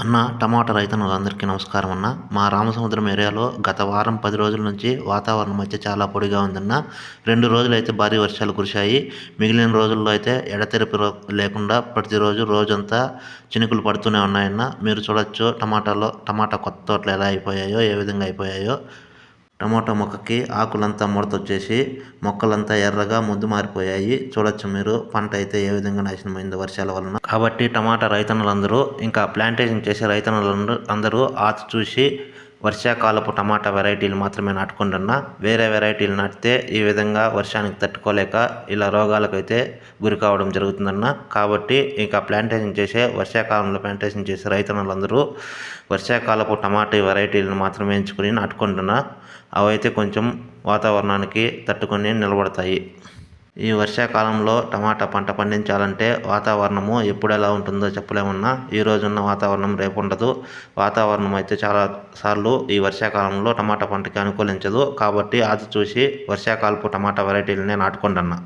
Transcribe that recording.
అన్న టమాటా రైతన్నలందరికీ నమస్కారం అన్న. మా రామసముద్రం ఏరియాలో గత వారం పది రోజుల నుంచి వాతావరణం అయితే చాలా పొడిగా ఉందన్న. రెండు రోజులు అయితే భారీ వర్షాలు కురిశాయి. మిగిలిన రోజుల్లో అయితే ఎడతెరిపి రో- లేకుండా ప్రతిరోజు రోజంతా చినుకులు పడుతూనే ఉన్నాయన్న. మీరు చూడొచ్చు టమాటాలో టమాటా కొత్త తోటలు ఎలా అయిపోయాయో ఏ విధంగా అయిపోయాయో. టమాటా మొక్కకి ఆకులంతా ముడత వచ్చేసి మొక్కలంతా ఎర్రగా ముద్దు మారిపోయాయి. చూడొచ్చు మీరు పంట అయితే ఏ విధంగా నాశనమైందో వర్షాల వలన. కాబట్టి టమాటా రైతన్నులందరూ ఇంకా ప్లాంటేషన్ చేసే రైతన్నులందరూ అందరూ ఆచి చూసి వర్షాకాలపు టమాటా వెరైటీలు మాత్రమే నాటుకుంటున్నా వేరే వెరైటీలు నాటితే ఈ విధంగా వర్షానికి తట్టుకోలేక ఇలా రోగాలకైతే గురి కావడం జరుగుతుందన్న. కాబట్టి ఇంకా ప్లాంటేషన్ చేసే వర్షాకాలంలో ప్లాంటేషన్ చేసే రైతన్నలందరూ వర్షాకాలపు టమాటా వెరైటీలను మాత్రమే ఎంచుకుని నాటుకుంటున్నా. అవైతే కొంచెం వాతావరణానికి తట్టుకొని నిలబడతాయి. ఈ వర్షాకాలంలో టమాటా పంట పండించాలంటే వాతావరణము ఎప్పుడు ఎలా ఉంటుందో చెప్పలేమన్నా. ఈ రోజున్న వాతావరణం రేపు ఉండదు వాతావరణం అయితే చాలా సార్లు ఈ వర్షాకాలంలో టమాటా పంటకి అనుకూలించదు. కాబట్టి అది చూసి వర్షాకాలపు టమాటా వెరైటీలనే నాటుకోండి అన్న